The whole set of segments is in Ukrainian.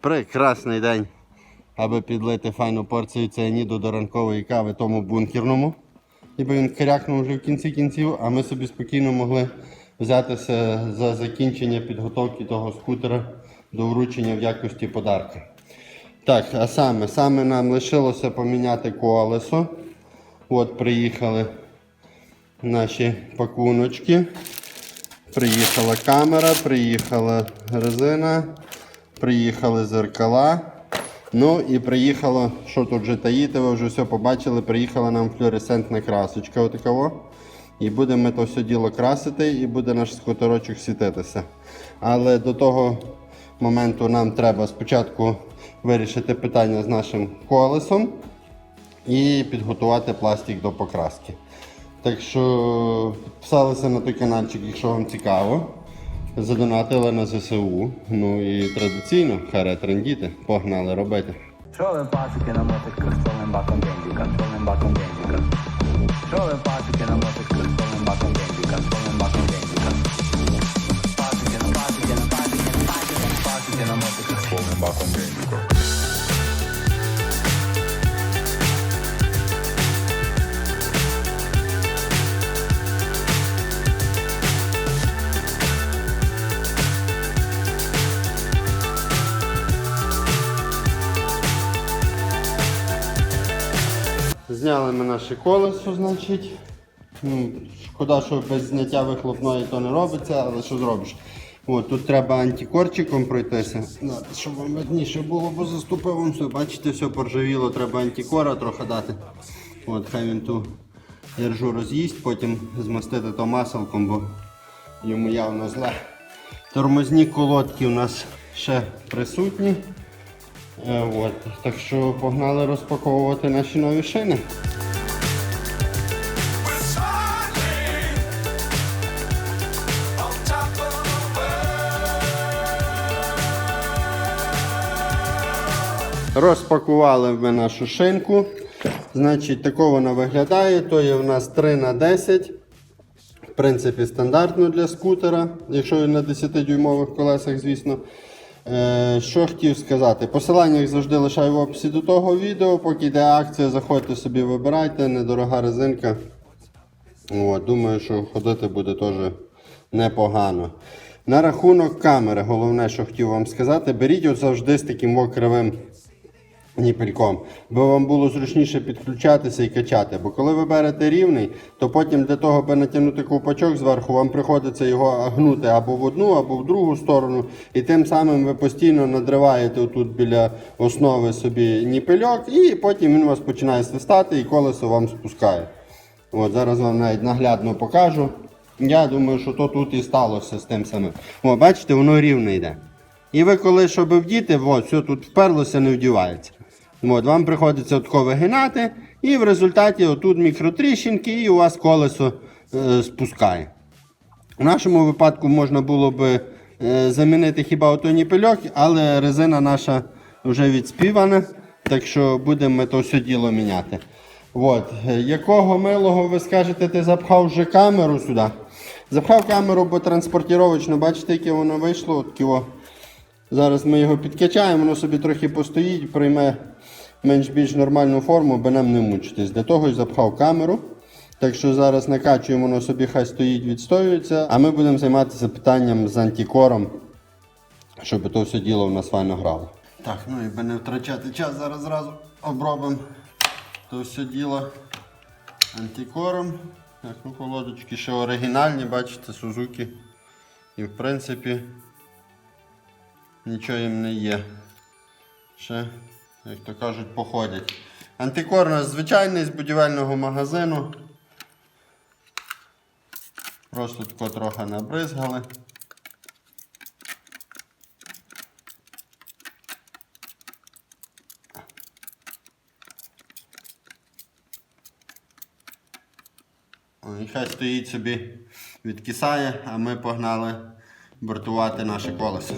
Прекрасний день, аби підлити файну порцію ціаніду до ранкової кави тому бункерному. Ніби він крякнув вже в кінці кінців, а ми собі спокійно могли взятися за закінчення підготовки того скутера до вручення в якості подарка. Так, а саме, саме нам лишилося поміняти колесо. От приїхали наші пакуночки. Приїхала камера, приїхала резина, приїхали зеркала. Ну і приїхало, що тут вже таїти, ви вже все побачили, приїхала нам флюоресцентна красочка отакого. І будемо ми то все діло красити і буде наш скутерочок світитися. Але до того моменту нам треба спочатку вирішити питання з нашим колесом і підготувати пластик до покраски. Так що підписалися на той каналчик, якщо вам цікаво. Задонатили на ЗСУ. Ну і традиційно, харе трендіти, погнали робити. Що пасики на мотик, з баком бензика, з баком бензика? Що пасики на мотик, з баком бензика, з баком бензика? Пасики на пасики на пасики пасики на мотиках з баком бензика. Зняли ми наше колесо, значить. Ну, шкода, що без зняття вихлопної то не робиться, але що зробиш? От, тут треба антикорчиком пройтися, щоб вам видніше було, бо заступив вам все. Бачите, все поржавіло, треба антикора трохи дати. От, хай він ту держу роз'їсть, потім змастити то маселком, бо йому явно зле. Тормозні колодки у нас ще присутні. Е, От, так що погнали розпаковувати наші нові шини. Розпакували ми нашу шинку. Значить, тако вона виглядає. То є в нас 3 на 10 В принципі, стандартно для скутера, якщо на 10-дюймових колесах, звісно. Е, що хотів сказати? Посилання як завжди лишаю в описі до того відео. Поки йде акція, заходьте собі, вибирайте, недорога резинка. От, думаю, що ходити буде теж непогано. На рахунок камери, головне, що хотів вам сказати, беріть от завжди з таким кривим ніпельком, бо вам було зручніше підключатися і качати. Бо коли ви берете рівний, то потім для того, аби натягнути ковпачок зверху, вам приходиться його гнути або в одну, або в другу сторону. І тим самим ви постійно надриваєте тут біля основи собі ніпельок, і потім він у вас починає свистати і колесо вам спускає. От зараз вам навіть наглядно покажу. Я думаю, що то тут і сталося з тим самим. О, бачите, воно рівно йде. І ви коли, щоб вдіти, от, все тут вперлося, не вдівається. От, вам приходиться тако вигинати, і в результаті отут мікротріщинки, і у вас колесо е, спускає. В нашому випадку можна було би е, замінити хіба ото ніпельок, але резина наша вже відспівана, так що будемо ми то все діло міняти. От. е, Якого милого ви скажете, ти запхав вже камеру сюди? Запхав камеру, бо транспортіровочно, бачите, яке воно вийшло. От. Зараз ми його підкачаємо, воно собі трохи постоїть, прийме менш-більш нормальну форму, аби нам не мучитись. Для того й запхав камеру. Так що зараз накачуємо, воно собі хай стоїть, відстоюється, а ми будемо займатися питанням з антикором, щоб то все діло в нас файно грало. Так, ну і би не втрачати час, зараз зразу обробимо то все діло антикором. Так, ну колодочки ще оригінальні, бачите, Сузуки. І в принципі нічого їм не є. Ще, як то кажуть, походять. Антикор у нас звичайний з будівельного магазину. Просто тако трохи набризгали. Хай стоїть собі, відкисає, а ми погнали бортувати наше колесо.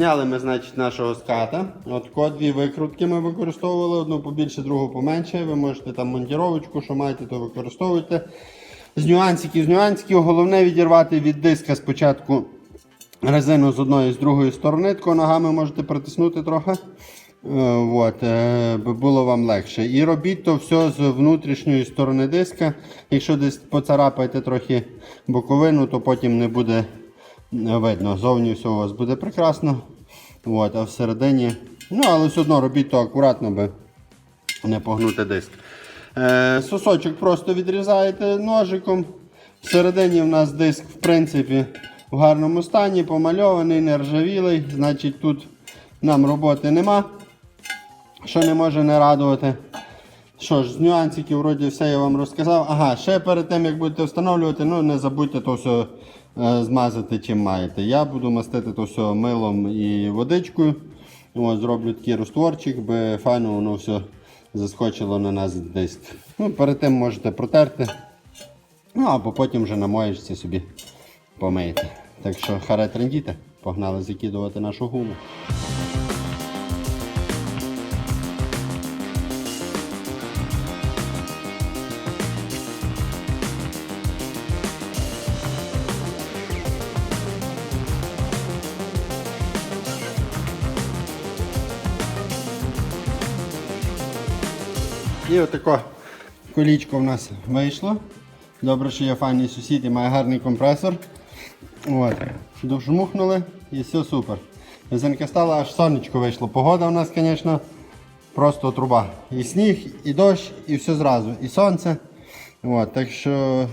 Зняли ми, значить, нашого ската. От ко дві викрутки ми використовували, одну побільше, другу поменше. Ви можете там монтіровочку, що маєте, то використовуйте. З нюансиків, з нюансиків. Головне відірвати від диска спочатку резину з одної з другої сторони. Тако ногами можете притиснути трохи. Е, От, е, було вам легше. І робіть то все з внутрішньої сторони диска. Якщо десь поцарапаєте трохи боковину, то потім не буде видно. Зовні все у вас буде прекрасно. От, а всередині. Ну, але все одно робіть то акуратно, би не погнути диск. Е, сосочок просто відрізаєте ножиком. Всередині в нас диск, в принципі, в гарному стані, помальований, не ржавілий. Значить, тут нам роботи нема, що не може не радувати. Що ж, з нюансиків вроді все я вам розказав. Ага, ще перед тим як будете встановлювати, ну не забудьте то все е, змазати чим маєте. Я буду мастити то все милом і водичкою. Ось, зроблю такий розтворчик, би файно воно все заскочило на нас десь. Ну, перед тим можете протерти. Ну або потім вже намоєшся собі помиєте. Так що харе трендіте, погнали закидувати нашу гуму. І отако колічко в нас вийшло. Добре, що є файний сусід і має гарний компресор. От. Дожмухнули і все супер. Резинка стала, аж сонечко вийшло. Погода у нас, звісно, просто труба. І сніг, і дощ, і все зразу. І сонце. От, так що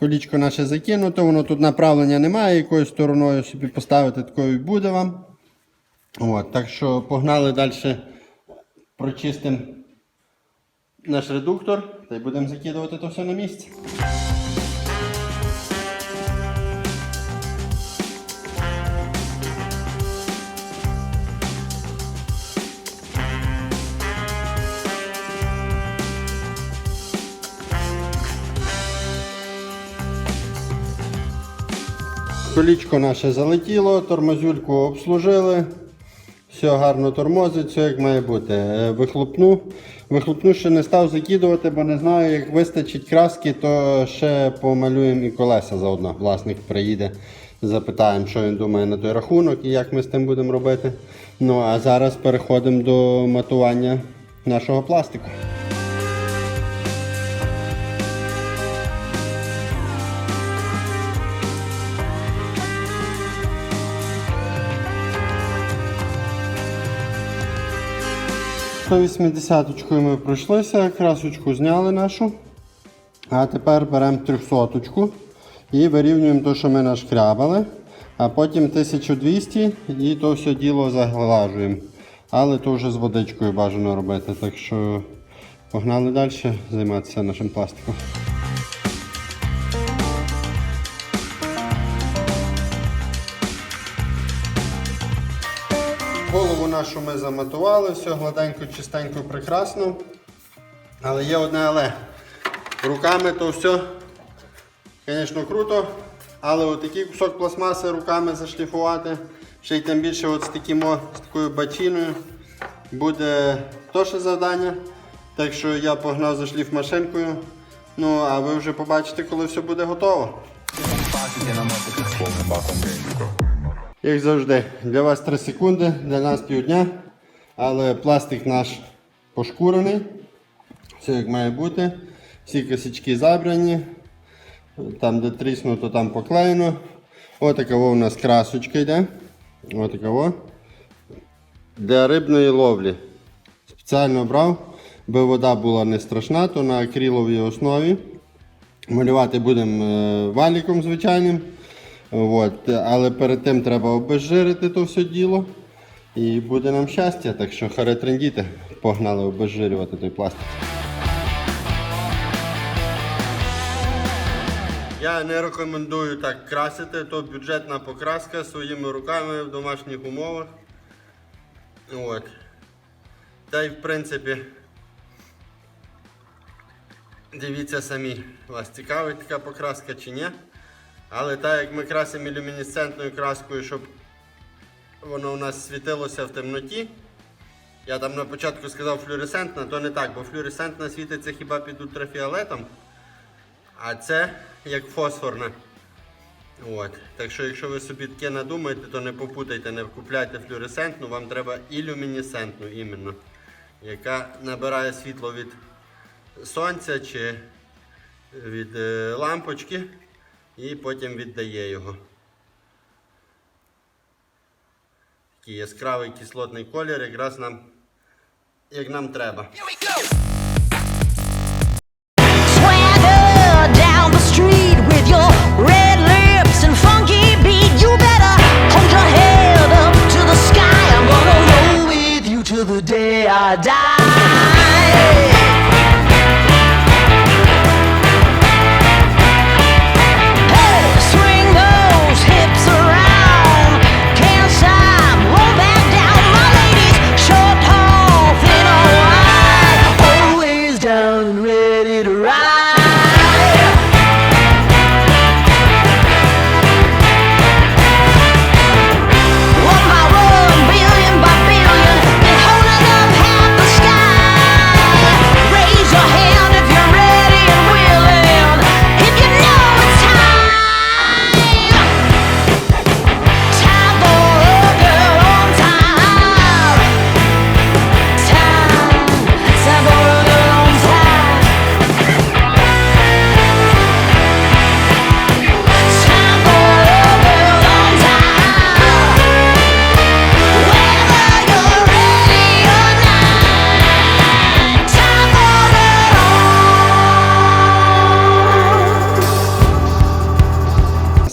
колічко наше закинуто, воно тут направлення немає, якою стороною собі поставити, такою і буде вам. От, так що погнали далі прочистимо наш редуктор та й будемо закидувати то все на місце. Колічко наше залетіло, тормозюльку обслужили. Все гарно тормозить, все як має бути. Е, Вихлопну. Вихлопну ще не став закидувати, бо не знаю, як вистачить краски, то ще помалюємо і колеса заодно. Власник приїде, запитаємо, що він думає на той рахунок і як ми з тим будемо робити. Ну а зараз переходимо до матування нашого пластику. По 80-очкою ми пройшлися, красочку зняли нашу. А тепер беремо 300 і вирівнюємо те, що ми нашкрябали. А потім 1200 і то все діло заглажуємо. Але то вже з водичкою бажано робити. Так що погнали далі займатися нашим пластиком. Нашу ми заматували, все гладенько, чистенько, прекрасно. Але є одне але. Руками то все, звісно, круто. Але отакий кусок пластмаси руками зашліфувати, ще й тим більше от з, таким, з такою бачиною буде теж завдання. Так що я погнав за шліфмашинкою. Ну, а ви вже побачите, коли все буде готово. Як завжди, для вас 3 секунди, для нас півдня. Але пластик наш пошкурений. Все як має бути. Всі косячки забрані. Там, де тріснуто, там поклеєно. Отака во у нас красочка йде. Отака во. Для рибної ловлі. Спеціально брав, би вода була не страшна, то на акриловій основі. Малювати будемо е, валіком звичайним. От. Але перед тим треба обезжирити то все діло. І буде нам щастя, так що харе трендіти. Погнали обезжирювати той пластик. Я не рекомендую так красити, то бюджетна покраска своїми руками в домашніх умовах. От. Та й в принципі. Дивіться самі, вас цікавить така покраска чи ні. Але так як ми красимо ілюмінесцентною краскою, щоб воно у нас світилося в темноті. Я там на початку сказав флюоресцентна, то не так, бо флюоресцентна світиться хіба під ультрафіолетом, а це як фосфорна. От. Так що, якщо ви собі таке надумаєте, то не попутайте, не купляйте флюоресцентну, вам треба ілюмінесцентну іменно, яка набирає світло від сонця чи від е, лампочки і потім віддає його. Такий яскравий кислотний колір, якраз нам, як нам треба.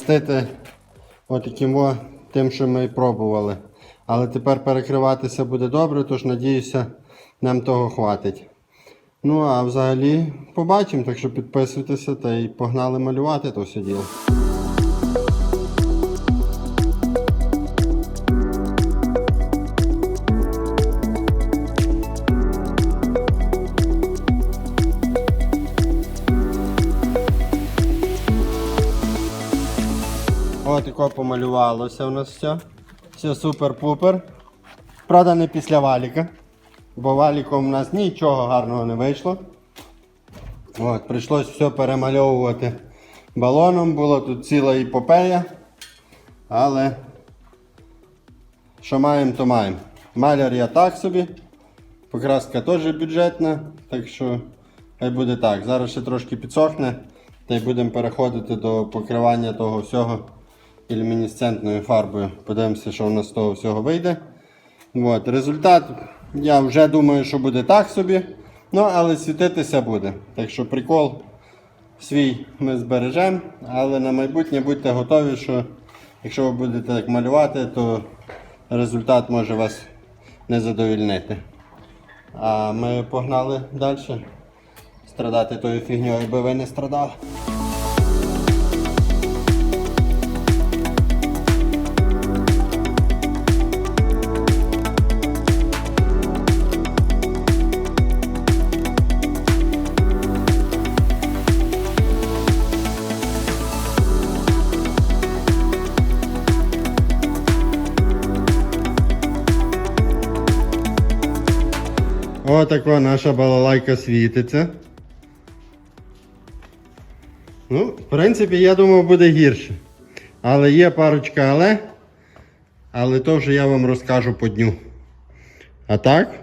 Мастити отаким тим, що ми пробували. Але тепер перекриватися буде добре, тож надіюся, нам того хватить. Ну а взагалі побачимо, так що підписуйтеся та й погнали малювати то все діло. Отако помалювалося у нас все. Все супер-пупер. Правда, не після валіка. Бо валіком у нас нічого гарного не вийшло. От, прийшлось все перемальовувати балоном. Була тут ціла епопея. Але що маємо, то маємо. Маляр я так собі. Покраска теж бюджетна, так що хай буде так. Зараз ще трошки підсохне, та й будемо переходити до покривання того всього ілюмінесцентною фарбою. Подивимося, що у нас з того всього вийде. От, результат, я вже думаю, що буде так собі. Ну, але світитися буде. Так що прикол свій ми збережемо, але на майбутнє будьте готові, що якщо ви будете так малювати, то результат може вас не задовільнити. А ми погнали далі страдати тою фігньою, би ви не страдали. Отако наша балалайка світиться. Ну, в принципі, я думав, буде гірше. Але є парочка але. Але то вже я вам розкажу по дню. А так,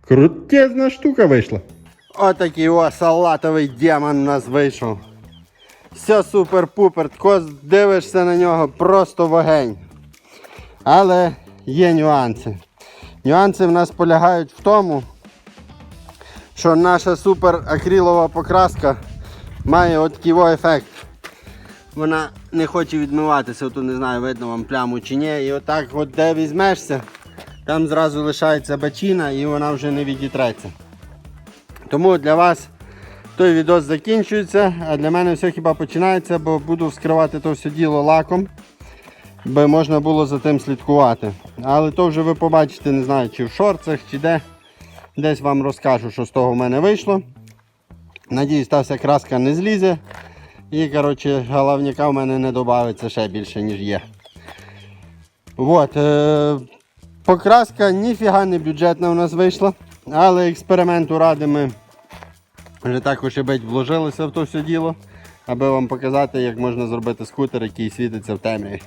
крутезна штука вийшла. Отакий о салатовий демон у нас вийшов. Все супер-пупер, тако дивишся на нього просто вогень. Але є нюанси. Нюанси в нас полягають в тому, що наша супер акрилова покраска має от такий ефект. Вона не хоче відмиватися, тут не знаю, видно вам пляму чи ні. І отак, от де візьмешся, там зразу лишається бачина і вона вже не відітреться. Тому для вас той відос закінчується, а для мене все хіба починається, бо буду вскривати то все діло лаком, би можна було за тим слідкувати. Але то вже ви побачите, не знаю, чи в шорцах, чи де. Десь вам розкажу, що з того в мене вийшло. Надіюсь, та вся краска не злізе. І коротше, головняка в мене не додається ще більше, ніж є. Вот, е, покраска ніфіга не бюджетна у нас вийшла, але експерименту ради ми вже також і бить вложилися в то все діло, аби вам показати, як можна зробити скутер, який світиться в темряві.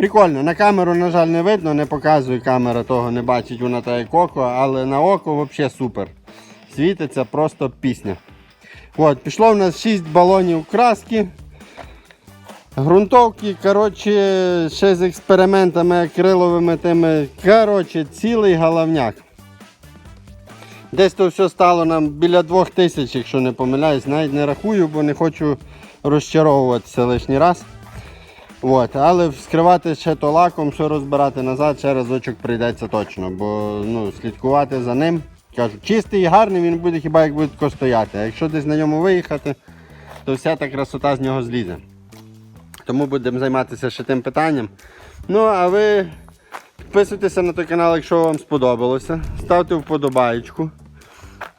Прикольно, на камеру, на жаль, не видно, не показує камера, того не бачить вона та як око, але на око взагалі супер. Світиться просто пісня. От, пішло в нас 6 балонів краски. Грунтовки, коротше, ще з експериментами акриловими тими. Коротше, цілий головняк. Десь то все стало нам біля двох тисяч, якщо не помиляюсь, навіть не рахую, бо не хочу розчаровуватися лишній раз. От, але вскривати ще то лаком, що розбирати назад, ще разочок прийдеться точно, бо ну, слідкувати за ним. Кажу, чистий і гарний він буде хіба як буде стояти. А якщо десь на ньому виїхати, то вся та красота з нього злізе. Тому будемо займатися ще тим питанням. Ну, а ви підписуйтеся на той канал, якщо вам сподобалося. Ставте вподобаєчку.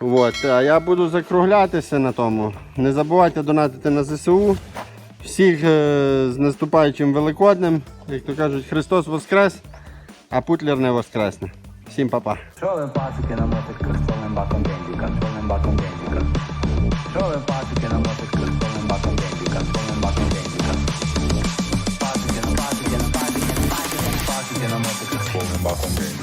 От, а я буду закруглятися на тому. Не забувайте донатити на ЗСУ. Всіх е, з наступаючим Великоднем, як то кажуть, Христос Воскрес, а Путлер не воскресне. Всім па-па. Що ви пасики на мотик крестовим баком бендіка, крестовим баком бендіка. Що ви пасики на мотик крестовим баком бендіка, крестовим баком бендіка. Пасики на пасики на пасики на пасики на мотик крестовим баком бендіка.